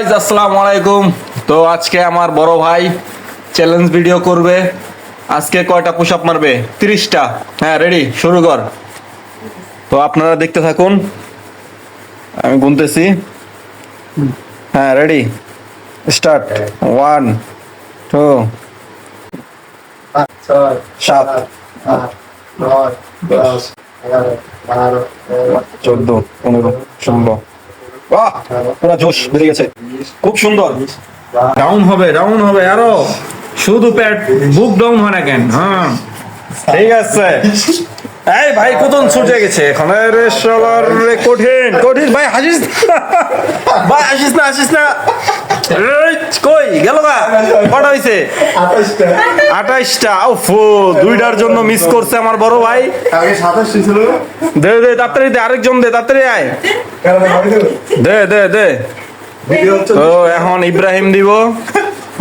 Guys আসসালামু আলাইকুম। তো আজকে আমার বড় ভাই চ্যালেঞ্জ ভিডিও করবে। আজকে কয়টা পুশ আপ মারবে? তিরিশটা। হ্যাঁ রেডি শুরু কর। তো আপনারা দেখতে থাকুন। আমি গুনতেছি। হ্যাঁ রেডি স্টার্ট ওয়ান টু সাত নয় দশ এগারো বারো চোদ্দ পনেরো ষোলো। বাহ পুরো জোশ বেড়ে গেছে। খুব সুন্দর। ডাউন হবে ডাউন হবে আরও। শুধু প্যাট বুক ডাউন হয় না কেন? হ্যাঁ। ঠিক আছে। এই ভাই কতন ছুটে গেছে? এখন রে সবার রে কঠিন। কঠিন ভাই হাসিস না। ভাই হাসিস না হাসিস না। কই গেল গা? কটা হইছে? আঠাশটা আঠাইশটা দুইটার জন্য মিস করছে আমার বড় ভাই? দে দে তাড়াতাড়ি দে আরেকজন দে তাড়াতাড়ি আয়। দে দে দে ও এখন ইব্রাহিম দিব।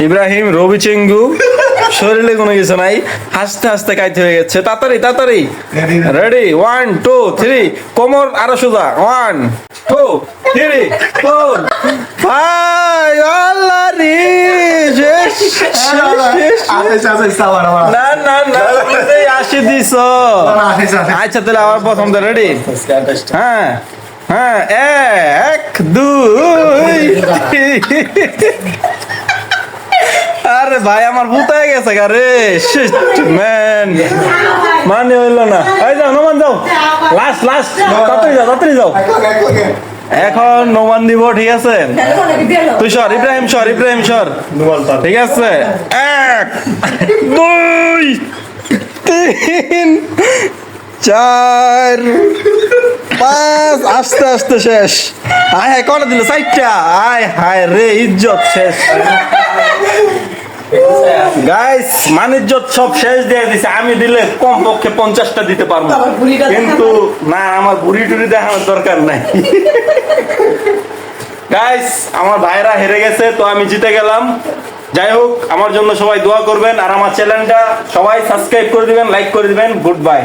ইব্রাহিম রবি চেঙ্গু। শরীরে কোনো কিছু নাই হাসতে হাসতে কাইতে হয়ে গেছে। তাড়াতাড়ি তাড়াতাড়ি। রেডি ওয়ান টু থ্রি কোমর আরও সোজা। ওয়ান টু থ্রি ফোর ভাই আল্লাহ রে না না না এই দিছ। আচ্ছা তাহলে আবার প্রথম তো রেডি হ্যাঁ হ্যাঁ এক দুই। আরে ভাই, আমার ভূত হয়ে গেছে গা রে। ম্যান মানে হইল না। এই যাও, নোমান যাও। লাস্ট লাস্ট তাড়াতাড়ি যাও তাড়াতাড়ি যাও। এখন নোমান দিব, ঠিক আছে? তুই সর, ইব্রাহিম সর ইব্রাহিম সর। ঠিক আছে? এক, দুই, তিন, চার, পাঁচ। আস্তে আস্তে শেষ। আয়, হায়, কটা দিল? চারটা। আয়, হায় রে, ইজ্জত শেষ। গাইস মানিজ্য সব শেষ দিয়ে দিছে। আমি দিলে কম পক্ষে পঞ্চাশটা দিতে পারব। কিন্তু না আমার বুড়ি টুড়ি দেখানোর দরকার নাই। গাইস আমার ভাইরা হেরে গেছে তো আমি জিতে গেলাম। যাই হোক আমার জন্য সবাই দোয়া করবেন। আর আমার চ্যানেলটা সবাই সাবস্ক্রাইব করে দিবেন লাইক করে দিবেন। Good bye